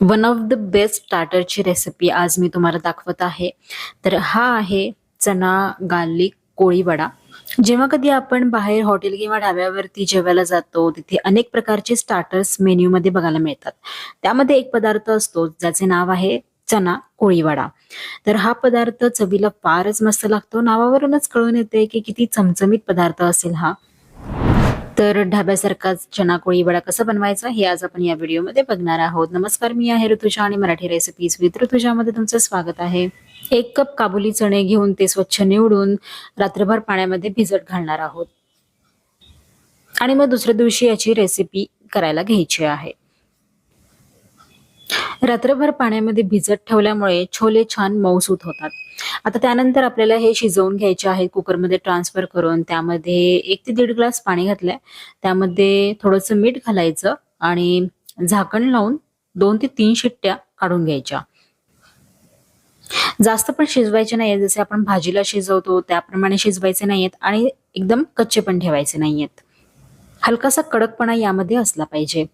One of the best स्टार्टरची recipe आज मी तुम्हाला दाखवत आहे. तर हा आहे चना गार्लिक कोळी वडा जेव्हा कधी आपण बाहेर हॉटेल किंवा ढाब्यावरती जेवायला जातो तिथे अनेक प्रकारचे स्टार्टर्स मेन्यूमध्ये बघायला मिळतात. त्यामध्ये एक पदार्थ असतो ज्याचे नाव आहे चना कोळी वडा तर हा पदार्थ चवीला फारच मस्त लागतो. नावावरूनच कळून येते की किती चमचमीत पदार्थ असेल हा. तर ढाब्यासारखाच चना कोळी वडा कसा बनवायचा हे आज आपण या व्हिडिओमध्ये बघणार आहोत. नमस्कार मी आहे ऋतुजा आणि मराठी रेसिपीज विथ ऋतुजामध्ये तुमचं स्वागत आहे. एक कप काबुली चणे घेऊन ते स्वच्छ निवडून रात्रभर पाण्यामध्ये भिजत घालणार आहोत. आणि मग दुसऱ्या दिवशी याची रेसिपी करायला घ्यायची आहे. रात्रभर पाण्यामध्ये भिजत ठेवल्यामुळे छोले छान मऊसूत होतात. आता त्यानंतर आपल्याला हे शिजवून घ्यायचे आहे कुकरमध्ये ट्रान्सफर करून. त्यामध्ये एक ते दीड ग्लास पाणी घातलंय. त्यामध्ये थोडंसं मीठ घालायचं आणि झाकण लावून दोन ते तीन शिट्ट्या काढून घ्यायच्या. जास्त पण शिजवायचे नाहीये जसे आपण भाजीला शिजवतो त्याप्रमाणे शिजवायचे नाहीयेत आणि एकदम कच्चे पण ठेवायचे नाहीयेत. हलकासा कडकपणा यामध्ये असला पाहिजे.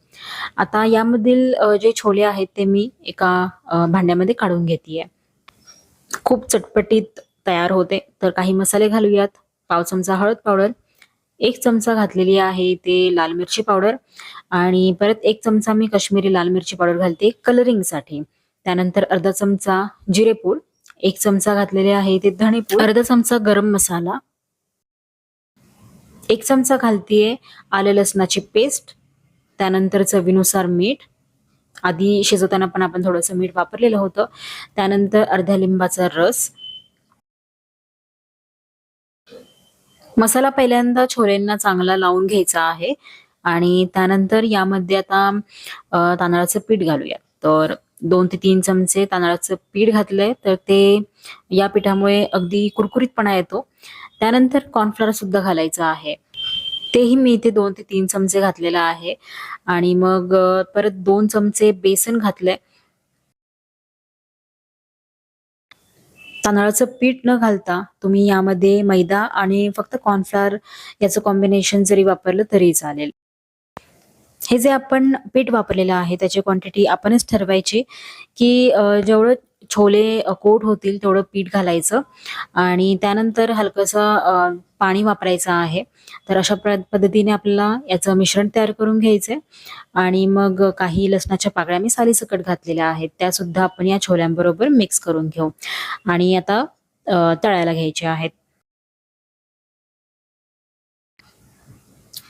आता यामधील जे छोले आहेत ते मी एका भांड्यामध्ये काढून घेते खूप चटपटीत तयार होते. तर काही मसाले घालूयात. पाव चमचा हळद पावडर एक चमचा घातलेली आहे ते लाल मिरची पावडर आणि परत एक चमचा मी काश्मीरी लाल मिरची पावडर घालते कलरिंगसाठी. त्यानंतर अर्धा चमचा जिरेपूड एक चमचा घातलेले आहे ते धणेपूड अर्धा चमचा गरम मसाला एक चमचा घालतीये आलं लसणाची पेस्ट त्यानंतर चवीनुसार मीठ. आधी शिजवताना पण आपण थोडंसं मीठ वापरलेलं होतं. त्यानंतर अर्ध्या लिंबाचा रस. मसाला पहिल्यांदा छोलेंना चांगला लावून घ्यायचा आहे. आणि त्यानंतर यामध्ये आता तांदळाचं पीठ घालूया तर दोन ते तीन चमचे तांदळाचं पीठ घातलंय तर ते या पिठामुळे अगदी कुरकुरीतपणा येतो. त्यानंतर कॉर्नफ्लॉवर सुद्धा घालायचं आहे. तेही मी इथे दोन ते तीन चमचे घातलेला आहे. आणि मग परत दोन चमचे बेसन घातलंय. तांदळाचं पीठ न घालता तुम्ही यामध्ये मैदा आणि फक्त कॉर्नफ्लॉवर याचं कॉम्बिनेशन जरी वापरलं तरी चालेल. हे जे आपण पीठ वापरलेलं आहे त्याची क्वांटिटी आपणच ठरवायची की जेवढं छोले कोट होतील तेवढं पीठ घालायचं आणि त्यानंतर हलकंसं पाणी वापरायचं आहे. तर अशा प्र- पद्धतीने आपल्याला याचं मिश्रण तयार करून घ्यायचंय आणि मग काही लसणाच्या पाकळ्या मी सालीसकट घातलेल्या आहेत त्यासुद्धा आपण या छोल्यांबरोबर मिक्स करून घेऊ. आणि आता तळायला घ्यायचे आहेत.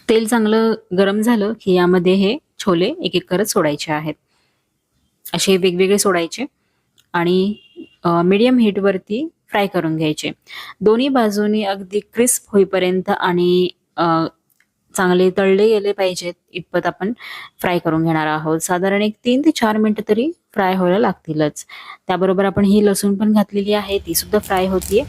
तेल चांगलं गरम झालं की यामध्ये हे छोले एक एक करत सोडायचे आहेत. असे वेगवेगळे सोडायचे आणि मीडियम हीटवरती फ्राय करून घ्यायचे. दोन्ही बाजूनी अगदी क्रिस्प होईपर्यंत आणि चांगले तळले गेले पाहिजेत इतपत आपण फ्राय करून घेणार आहोत. साधारण एक तीन ते चार मिनिटं तरी फ्राय व्हायला लागतीलच. त्याबरोबर आपण ही लसूण पण घातलेली आहे ती सुद्धा फ्राय होतीये.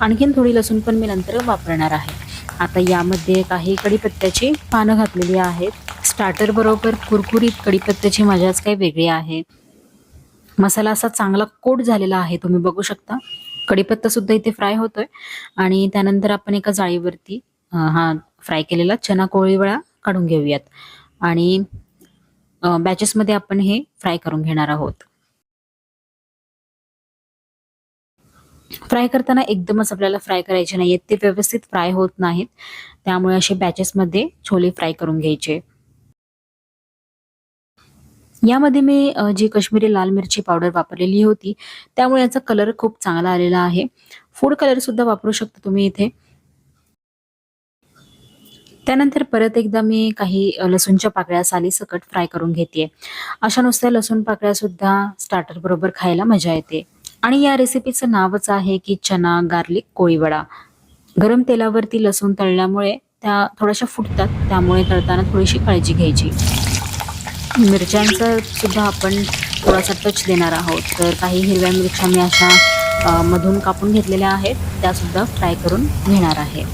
आणखीन थोडी लसूण पण मी नंतर वापरणार आहे. आता यामध्ये काही कढीपत्त्याची पानं घातलेली आहेत. स्टार्टर बरोबर कुरकुरीत कढीपत्त्याची मजाच काही वेगळी आहे. मसाला असा चांगला कोट झालेला आहे तुम्ही बघू शकता. कढीपत्ता सुद्धा इथे फ्राय होतोय. आणि त्यानंतर आपण एका जाळीवरती हा फ्राय केलेला चना कोळीवळा काढून घेऊयात. आणि बॅचेसमध्ये आपण हे फ्राय करून घेणार आहोत. फ्राय करताना एकदमच आपल्याला फ्राय करायचे नाहीयेत. ते व्यवस्थित फ्राय होत नाहीत. त्यामुळे असे बॅचेसमध्ये छोले फ्राय करून घ्यायचे. यामध्ये मी जी कश्मीरी लाल मिरची पावडर वापरलेली होती त्यामुळे याचा कलर खूप चांगला आलेला आहे. फूड कलर सुद्धा वापरू शकता तुम्ही इथे. त्यानंतर परत एकदा मी काही लसूणच्या पाकळ्या साली सकट फ्राय करून घेते अशा नुसत्या लसूण पाकळ्या सुद्धा स्टार्टर बरोबर खायला मजा येते. आणि या रेसिपीचं नावच आहे की चना गार्लिक कोळीवडा. गरम तेलावरती लसूण तळल्यामुळे त्या थोड्याशा फुटतात त्यामुळे तळताना थोडीशी काळजी घ्यायची. मिरच्यांचा सुद्धा आपण थोडासा टच देणार आहोत. तर काही हिरव्या मिरच्या मी अशा मधून कापून घेतलेल्या आहेत. त्यासुद्धा फ्राय करून घेणार आहे.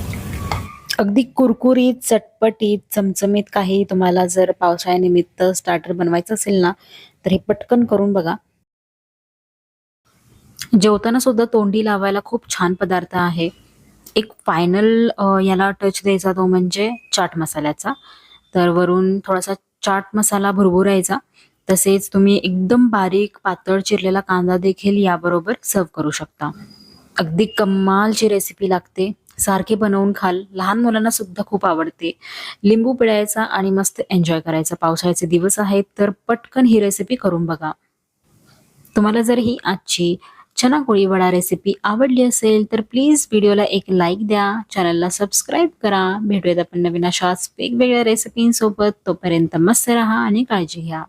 अगदी कुरकुरीत चटपटीत चमचमीत काही तुम्हाला जर पावसाळ्यानिमित्त स्टार्टर बनवायचं असेल ना तर हे पटकन करून बघा. जेवताना सुद्धा तोंडी लावायला खूप छान पदार्थ आहे. एक फायनल याला टच द्यायचा तो म्हणजे चाट मसाल्याचा. तर वरून थोडासा चाट मसाला भुरभुरायचा. तसेच तुम्ही एकदम बारीक पातळ चिरलेला कांदा देखील याबरोबर सर्व करू शकता. अगदी कमालची रेसिपी लागते. सारखे बनवून खाल. लहान मुलांना सुद्धा खूप आवडते. लिंबू पिळायचा आणि मस्त एन्जॉय करायचा. पावसाळ्याचे दिवस आहेत तर पटकन ही रेसिपी करून बघा. तुम्हाला जर ही आजची चना कोळी वडा रेसिपी आवडली असेल तर प्लीज व्हिडिओला एक लाईक द्या. चॅनलला सबस्क्राईब करा. भेटूयात आपण नवीन अशाच वेगवेगळ्या रेसिपींसोबत तोपर्यंत मस्त राहा आणि काळजी घ्या.